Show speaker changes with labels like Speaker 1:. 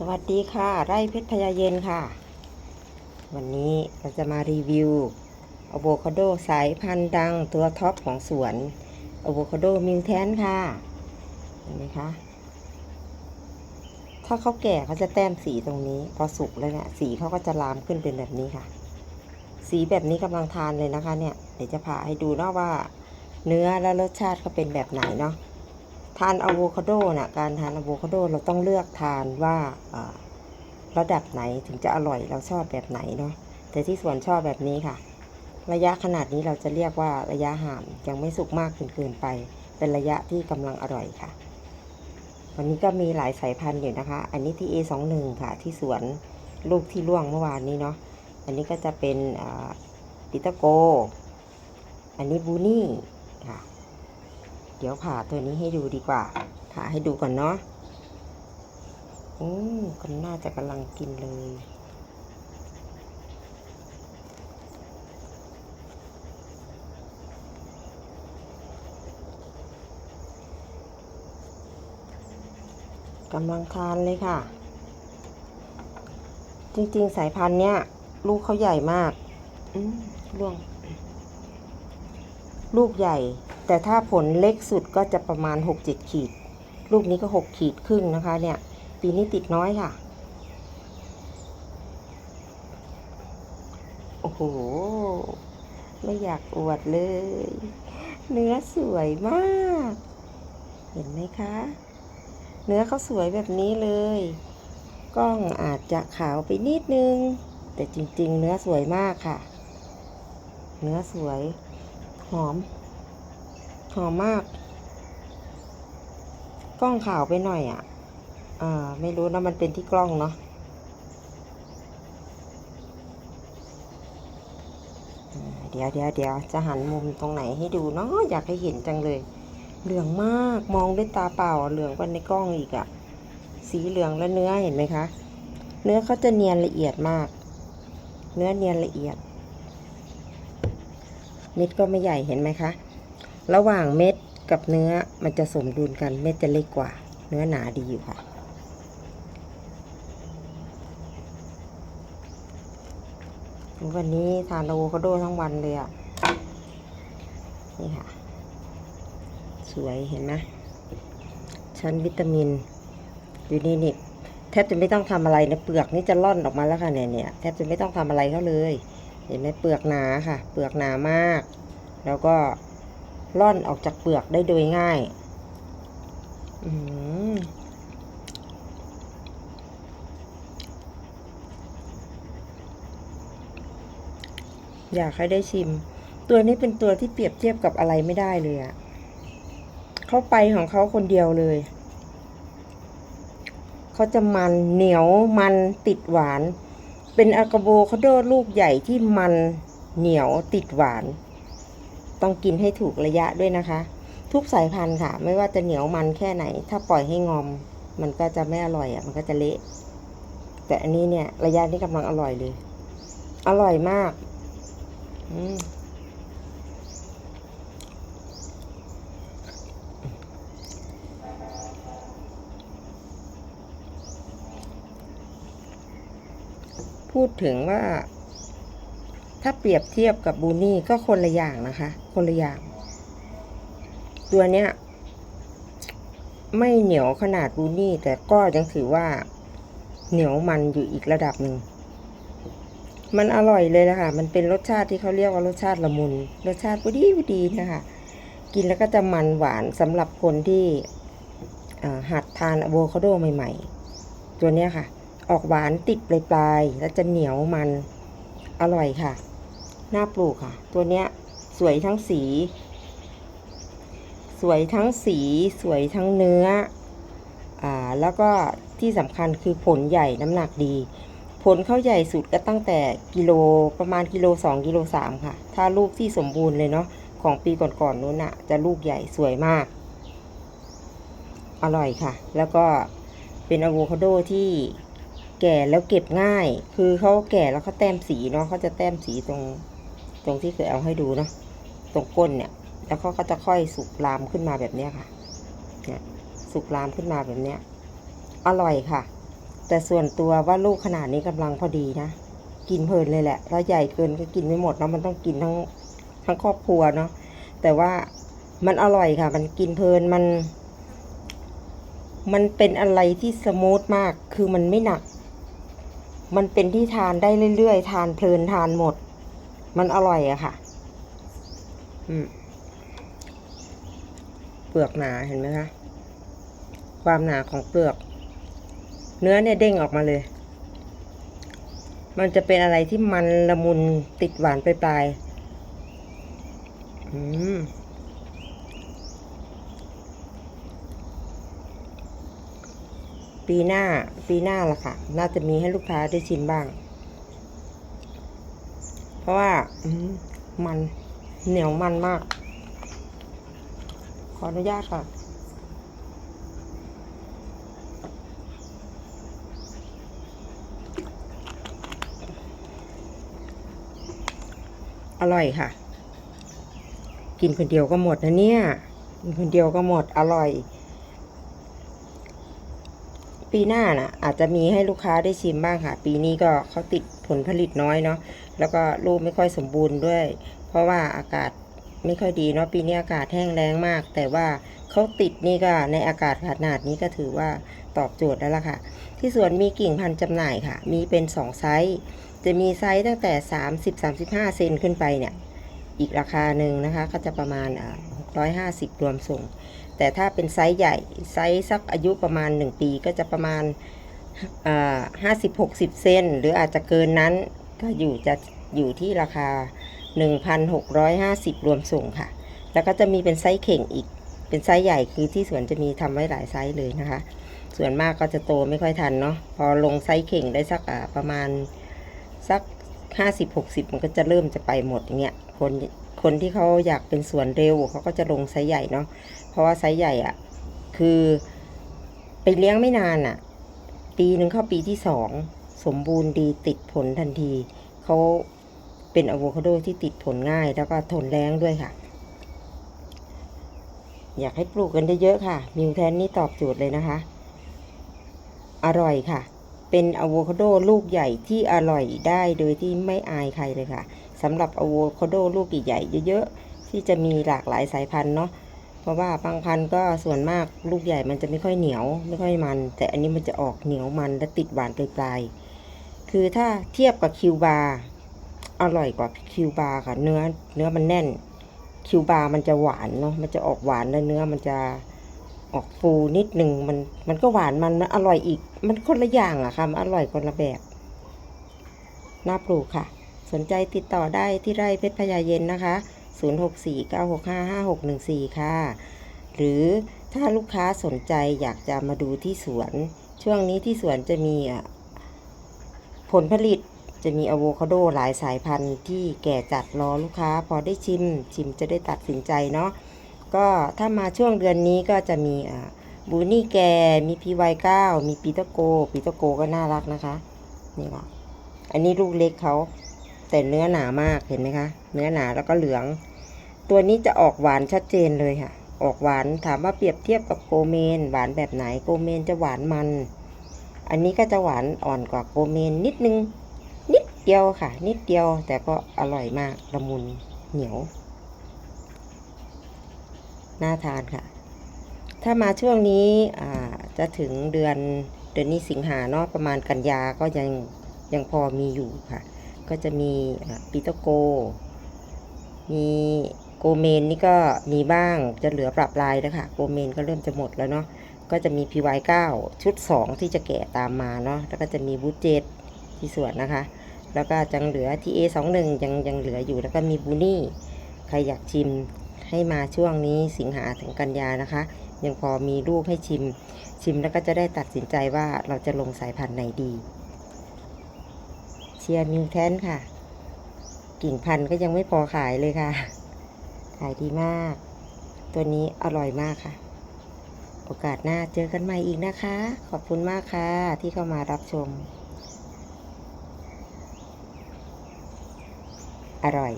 Speaker 1: สวัสดีค่ะ ไร่เพชรพญาเย็นค่ะ วันนี้เราจะมารีวิวอะโวคาโดสายพันธุ์ดังตัวท็อปของสวนอะโวคาโดมิวแทนค่ะเห็นไหมคะถ้าเขาแก่เขาจะแต้มสีตรงนี้ พอสุกแล้วเนี่ยสีเขาก็จะลามขึ้นเป็นแบบนี้ค่ะ สีแบบนี้กำลังทานเลยนะคะเนี่ยเดี๋ยวจะผ่าให้ดูเนาะว่า เนื้อและรสชาติเขาเป็นแบบไหนเนาะ ทานอะโวคาโดน่ะการทานอะโวคาโดเราต้องเลือกทานว่าระดับไหนถึงจะอร่อยเราชอบแบบไหนเนาะแต่ที่สวนชอบแบบนี้ค่ะ ระยะขนาดนี้เราจะเรียกว่าระยะห่ามยังไม่สุกมากเกินไป เป็นระยะที่กำลังอร่อยค่ะ วันนี้ก็มีหลายสายพันธุ์อยู่นะคะ อันนี้ที่ A21 ค่ะ ที่สวนลูกที่ร่วงเมื่อวานนี้เนาะอันนี้ก็จะเป็นปิตาโก อันนี้บูนี่ค่ะ เดี๋ยวผ่าตัวนี้ให้ดูดีกว่า ผ่าให้ดูก่อนเนาะอืมก็น่าจะกำลังกินเลย กำลังทานเลยค่ะ จริง ๆ สายพันธุ์เนี้ย ลูกเขาใหญ่มาก อืมล่วง ลูกใหญ่ แต่ถ้าผลเล็กสุดก็จะประมาณ 6-7 ขีด ลูกนี้ก็ 6 ขีดครึ่งนะคะเนี่ย ปีนี้ติดน้อยค่ะ โอ้โห ไม่อยากอวดเลย เนื้อสวยมาก เห็นไหมคะ เนื้อเขาสวยแบบนี้เลย กล้องอาจจะขาวไปนิดนึง แต่จริง ๆ เนื้อสวยมากค่ะ เนื้อสวย หอม หอมมาก กล้องขาวไปหน่อยอะ อ่า ไม่รู้นะมันเป็นที่กล้องเนาะเดี๋ยวเดี๋ยวเดี๋ยวจะหันมุมตรงไหนให้ดูเนาะอยากให้เห็นจังเลย เหลืองมากมองด้วยตาเปล่า เหลืองกว่าในกล้องอีกอะ่ะ สีเหลืองและเนื้อเห็นไหมคะ เนื้อเขาจะเนียนละเอียดมาก เนื้อเนียนละเอียด เม็ดก็ไม่ใหญ่เห็นไหมคะ ระหว่างเม็ดกับเนื้อมันจะสมดุลกันเม็ดจะเล็กกว่า เนื้อหนาดีอยู่ค่ะวันนี้ทานอะโวคาโดทั้งวันเลยอะ นี่ค่ะ สวยเห็นไหมชั้นวิตามินอยู่นี่นี่แทบจะไม่ต้องทำอะไรนะเปลือกนี่จะล่อนออกมาแล้วค่ะเนี่ยเนี่ยแทบจะไม่ต้องทำอะไรเขาเลย เห็นไหมเปลือกหนาค่ะ เปลือกหนามาก แล้วก็ล่อนออกจากเปลือกได้โดยง่ายอืมอยากให้ได้ชิม ตัวนี้เป็นตัวที่เปรียบเทียบกับอะไรไม่ได้เลยอะเขาไปของเขาคนเดียวเลย เขาจะมันเหนียวมันติดหวาน เป็นอากาโบคาโดลูกใหญ่ที่มันเหนียวติดหวาน ต้องกินให้ถูกระยะด้วยนะคะ ทุกสายพันธุ์ค่ะ ไม่ว่าจะเหนียวมันแค่ไหน ถ้าปล่อยให้งอม มันก็จะไม่อร่อยอะมันก็จะเละ แต่อันนี้เนี่ย ระยะนี้กำลังอร่อยเลย อร่อยมาก อืม พูดถึงว่า ถ้าเปรียบเทียบกับบูนี่ก็คนละอย่างนะคะ คนละอย่าง ตัวเนี้ย ไม่เหนียวขนาดบูนี่ แต่ก็ยังถือว่า เหนียวมันอยู่อีกระดับหนึ่ง มันอร่อยเลยนะคะมันเป็นรสชาติที่เขาเรียกว่ารสชาติละมุน รสชาติพอดีพอดีนะคะกินแล้วก็จะมันหวานสำหรับคนที่หัดทานอะโวคาโดใหม่ ๆ ตัวเนี้ยค่ะ ออกหวานติดปลายๆ แล้วจะเหนียวมันอร่อยค่ะ น่าปลูกค่ะ ตัวเนี้ยสวยทั้งสี สวยทั้งสี สวยทั้งเนื้อ อ่า แล้วก็ที่สำคัญคือผลใหญ่น้ำหนักดี ผลเข้าใหญ่สุดก็ตั้งแต่กิโลประมาณกิโลสองกิโลสามค่ะ ถ้าลูกที่สมบูรณ์เลยเนาะของปีก่อนๆนู้นน่ะจะลูกใหญ่สวยมาก อร่อยค่ะ แล้วก็เป็นอะโวคาโดที่ แก่แล้วเก็บง่าย คือเขาแก่แล้วเขาแต้มสีเนาะเขาจะแต้มสีตรงตรงที่เคยเอาให้ดูเนาะตรงก้นเนี่ย แล้วเขาก็จะค่อยสุกลามขึ้นมาแบบเนี้ยค่ะเนี่ยสุกลามขึ้นมาแบบเนี้ยอร่อยค่ะ แต่ส่วนตัวว่าลูกขนาดนี้กำลังพอดีนะกินเพลินเลยแหละถ้าใหญ่เกินก็กินไม่หมดเนาะมันต้องกินทั้งทั้งครอบครัวเนาะแต่ว่ามันอร่อยค่ะ มันกินเพลินมัน มันเป็นอะไรที่สมูทมาก คือมันไม่หนัก มันเป็นที่ทานได้เรื่อยๆ ทานเพลินทานหมด มันอร่อยอะค่ะ อืม เปลือกหนาเห็นไหมคะ ความหนาของเปลือก เนื้อเนี่ยเด้งออกมาเลย มันจะเป็นอะไรที่มันละมุนติดหวานปลายๆอืม ปีหน้าปีหน้าละค่ะ น่าจะมีให้ลูกค้าได้ชิมบ้าง เพราะว่ามันเหนียวมันมาก ขออนุญาตค่ะอร่อยค่ะ กินคนเดียวก็หมดนะเนี่ย กินคนเดียวก็หมดอร่อย ปีหน้าน่ะ อาจจะมีให้ลูกค้าได้ชิมบ้างค่ะ ปีนี้ก็เขาติดผลผลิตน้อยเนาะแล้วก็ลูกไม่ค่อยสมบูรณ์ด้วย เพราะว่าอากาศไม่ค่อยดีเนาะปีนี้อากาศแห้งแล้งมาก แต่ว่าเขาติดนี่ก็ในอากาศขนาดนี้ก็ถือว่าตอบโจทย์แล้วล่ะค่ะ ที่สวนมีกิ่งพันธุ์จำหน่ายค่ะ มีเป็น 2 ไซส์จะมีไซส์ตั้งแต่ 30-35 เซนขึ้นไปเนี่ย อีกราคาหนึ่งนะคะ ก็จะประมาณอ่า650 รวมส่ง แต่ถ้าเป็นไซส์ใหญ่ ไซส์สักอายุประมาณ 1 ปีก็จะประมาณอ่า50-60เซนหรืออาจจะเกินนั้นก็อยู่จะอยู่ที่ราคา 1,650 รวมส่งค่ะ แล้วก็จะมีเป็นไซส์เข่งอีก เป็นไซส์ใหญ่คือที่สวนจะมีทำไว้หลายไซส์เลยนะคะ ส่วนมากก็จะโตไม่ค่อยทันเนาะ พอลงไซส์เข่งได้สักประมาณสัก 50-60 มันก็จะเริ่มจะไปหมดอย่างเงี้ย คน คนที่เขาอยากเป็นสวนเร็วเขาก็จะลงไซส์ใหญ่เนาะเพราะว่าไซส์ใหญ่อะ่ะ คือไปเลี้ยงไม่นานอะ่ะ ปีหนึ่งเข้าปีที่สองสมบูรณ์ดีติดผลทันทีเขาเป็นอะโวคาโดที่ติดผลง่าย แล้วก็ทนแรงด้วยค่ะ อยากให้ปลูกกันเยอะๆค่ะ มิวแทนนี่ตอบโจทย์เลยนะคะ อร่อยค่ะ เป็นอะโวคาโดลูกใหญ่ที่อร่อยได้โดยที่ไม่อายใครเลยค่ะ สำหรับอะโวคาโดลูกใหญ่ๆเยอะๆ ที่จะมีหลากหลายสายพันธุ์เนาะเพราะว่าบางพันธุ์ก็ส่วนมากลูกใหญ่มันจะไม่ค่อยเหนียว ไม่ค่อยมัน แต่อันนี้มันจะออกเหนียวมันและติดหวานปลายๆคือถ้าเทียบกับคิวบาร์อร่อยกว่าคิวบาร์ค่ะเนื้อเนื้อมันแน่น คิวบาร์มันจะหวานเนาะมันจะออกหวานแล้วเนื้อมันจะออกฟูนิดหนึ่งมันมันก็หวานมันมันอร่อยอีก มันคนละอย่างอะค่ะมันอร่อยคนละแบบน่าปลูกค่ะ สนใจติดต่อได้ที่ไร่เพชรพญาเย็นนะคะ 0649655614 ค่ะ หรือถ้าลูกค้าสนใจอยากจะมาดูที่สวน ช่วงนี้ที่สวนจะมีผลผลิตจะมีอะโวคาโดหลายสายพันธุ์ที่แก่จัดรอลูกค้า พอได้ชิม ชิมจะได้ตัดสินใจเนาะก็ถ้ามาช่วงเดือนนี้ก็จะมีบูนี่แกมีพีวายเก้ามีปีเตอร์โกปีเตอร์โกก็น่ารักนะคะ นี่ค่ะ อันนี้ลูกเล็กเขา แต่เนื้อหนามากเห็นไหมคะ เนื้อหนาแล้วก็เหลือง ตัวนี้จะออกหวานชัดเจนเลยค่ะ ออกหวานถามว่าเปรียบเทียบกับโกเมน หวานแบบไหนโกเมนจะหวานมัน อันนี้ก็จะหวานอ่อนกว่าโกเมนนิดนึง นิดเดียวค่ะ นิดเดียวแต่ก็อร่อยมากละมุนเหนียวน่าทานค่ะ ถ้ามาช่วงนี้จะถึงเดือนเดือนนี้สิงหาเนาะประมาณกันยาก็ยังยังพอมีอยู่ค่ะ ก็จะมีปีเตอร์โก มีโกเมนนี่ก็มีบ้างจะเหลือปรับลายแล้วค่ะ โกเมนก็เริ่มจะหมดแล้วเนาะก็จะมี PY9 ชุด 2 ที่จะแกะตามมาเนาะแล้วก็จะมีบูเจตที่ส่วนนะคะ แล้วก็จังเหลือ TA21 ยังยังเหลืออยู่แล้วก็มีบูนี่ ใครอยากชิมให้มาช่วงนี้สิงหาถึงกันยานะคะ ยังพอมีลูกให้ชิม ชิมแล้วก็จะได้ตัดสินใจว่าเราจะลงสายพันธุ์ไหนดี ชียมิวแทนค่ะ กิ่งพันธุ์ก็ยังไม่พอขายเลยค่ะ ขายดีมาก ตัวนี้อร่อยมากค่ะ โอกาสหน้าเจอกันใหม่อีกนะคะ ขอบคุณมากค่ะ ที่เข้ามารับชม อร่อย